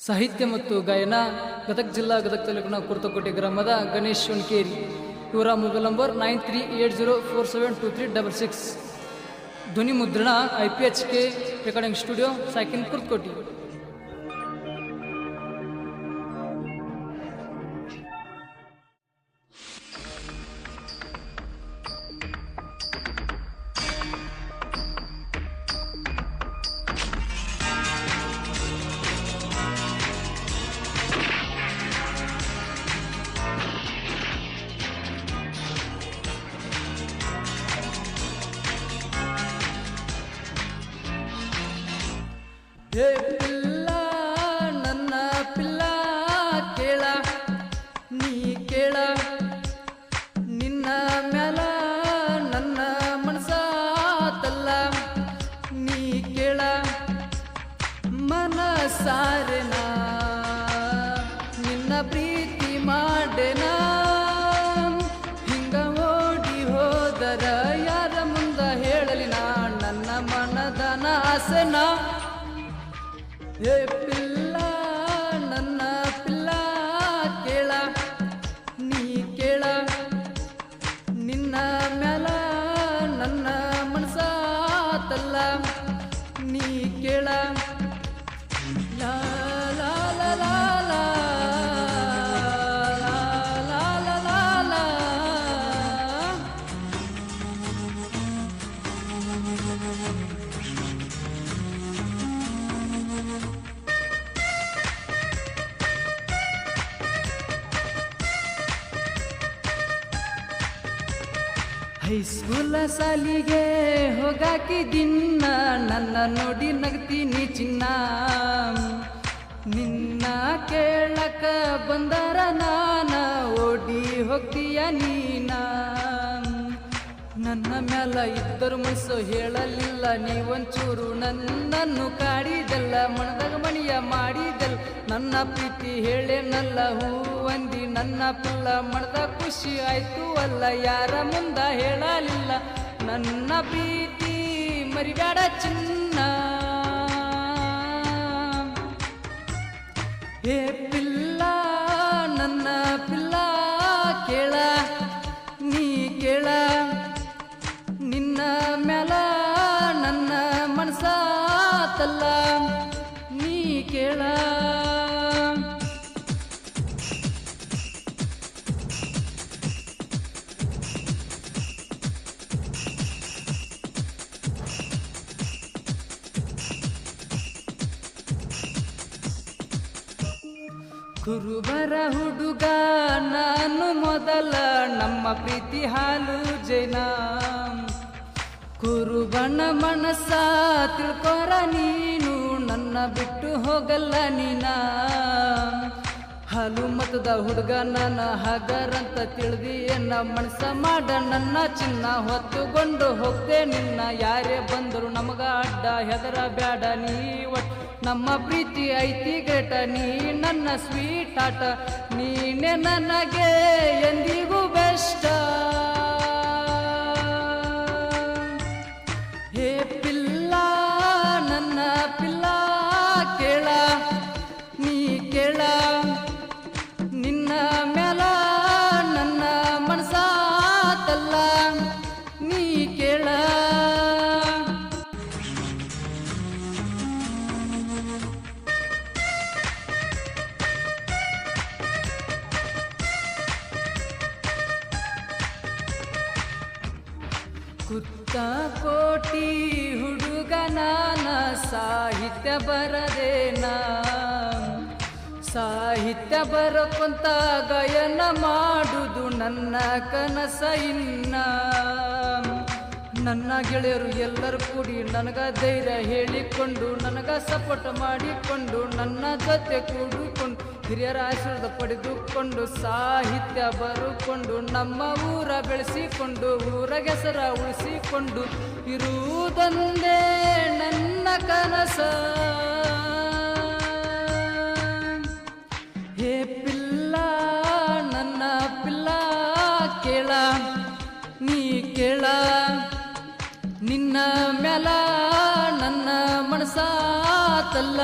ಸಾಹಿತ್ಯ ಮತ್ತು ಗಾಯನ, ಗದಗ ಜಿಲ್ಲಾ ಗದಗ ತಾಲೂಕಿನ ಕುರ್ತಕೋಟೆ ಗ್ರಾಮದ ಗಣೇಶ್ ಶುಣಕೇರಿ. ಇವರ mobile number nine three eight zero four seven two three double six. ಧ್ವನಿ ಮುದ್ರಣ I P H K recording studio ಸಾಕಿನ್ Kurtakoti. Hey ಪಿಲ್ಲ, ನನ್ನ ಪಿಲ್ಲ ಕೇಳ, ನೀ ಕೇಳ. ನಿನ್ನ ಮ್ಯಾಲ ನನ್ನ ಮನಸಾತಲ್ಲ ನೀ ಕೇಳ. ಮನಸಾರೆನ ನಿನ್ನ ಪ್ರೀತಿ ಮಾಡೆನ ಯಾರ ಮುಂದ ಹೇಳಲಿ ನಾ? ನನ್ನ ಮನದನ ಆಸೆನಾ Hep ಹೈಸ್ಕೂಲ ಸಾಲಿಗೆ ಹೋಗಾಕಿ ದಿನ ನನ್ನ ನೋಡಿ ನಗ್ತೀನಿ ಚಿನ್ನ. ನಿನ್ನ ಕೇಳಕ ಬಂದರ ನಾನ, ಓಡಿ ಹೋಗ್ತೀಯ ನೀನ? ನನ್ನ ಮ್ಯಾಲ ಇದ್ದರು ಮನಸ್ಸು ಹೇಳಲಿಲ್ಲ. ನೀವೊಂಚೂರು ನನ್ನನ್ನು ಕಾಡಿದೆಲ್ಲ ಮಣದಾಗ ಮಣಿಯ ಮಾಡಿದೆಲ್ಲ. ನನ್ನ ಪ್ರೀತಿ ಹೇಳೇನಲ್ಲ ಹೂವಂದಿ ನನ್ನ ಪಿಲ್ಲ. ಮಣದ ಖುಷಿ ಆಯ್ತು ಅಲ್ಲ, ಯಾರ ಮುಂದ ಹೇಳಲಿಲ್ಲ. ನನ್ನ ಪ್ರೀತಿ ಮರಿಬೇಡ ಚಿನ್ನ. ಕುರುಬರ ಹುಡುಗ, ನಾನು ಮೊದಲ ನಮ್ಮ ಪ್ರೀತಿ ಹಾಲು ಜನ. ಕುರುಬನ ಮನಸ ತಿಳ್ಕೊರ ನೀನು, ನನ್ನ ಬಿಟ್ಟು ಹೋಗಲ್ಲ ನೀನ. ಹಾಲು ಮತದ ಹುಡುಗ ನನ್ನ ಹಗರಂತ ತಿಳಿದಿ, ಎನ್ನ ಮನಸ ಮಾಡ, ನನ್ನ ಚಿನ್ನ ಹೊತ್ತುಕೊಂಡು ಹೋಗ್ತೆ ನಿನ್ನ. ಯಾರೇ ಬಂದರು ನಮಗ ಅಡ್ಡ ಹೆದರ ಬ್ಯಾಡ ನೀ ಒಟ್ ನಮ್ಮ ಪ್ರೀತಿ ಐತಿ ಗ್ರೇಟ ನೀ ನನ್ನ ಸ್ವೀಟ್ ಆಟ ನೀನೆ ನನಗೆ ಎಂದಿಗೂ ಬೆಷ್ಟ ಕುತ್ತ ಕೋಟಿ ಹುಡುಗ ನಾನ ಸಾಹಿತ್ಯ ಬರದೇನ ಸಾಹಿತ್ಯ ಬರಕೊಂತ ಗಯನ ಮಾಡುದು ನನ್ನ ಕನಸ ಇನ್ನ. ನನ್ನ ಗೆಳೆಯರು ಎಲ್ಲರೂ ಕೂಡಿ ನನಗ ಧೈರ್ಯ ಹೇಳಿಕೊಂಡು, ನನಗ ಸಪೋರ್ಟ್ ಮಾಡಿಕೊಂಡು, ನನ್ನ ಜೊತೆ ಕೂಡಿಕೊಂಡು, ಹಿರಿಯರ ಆಶೀರ್ವಾದ ಪಡೆದುಕೊಂಡು, ಸಾಹಿತ್ಯ ಬರುಕೊಂಡು ನಮ್ಮ ಊರ ಬೆಳೆಸಿಕೊಂಡು ಊರ ಹೆಸರ ಉಳಿಸಿಕೊಂಡು ಇರುವುದೊಂದೇ ನನ್ನ ಕನಸ. ಹೇ ಪಿಲ್ಲ, ನನ್ನ ಪಿಲ್ಲ, ಕೇಳ, ನೀ ಕೇಳ. ನಿನ್ನ ಮ್ಯಾಲ ನನ್ನ ಮನಸಾತಲ್ಲ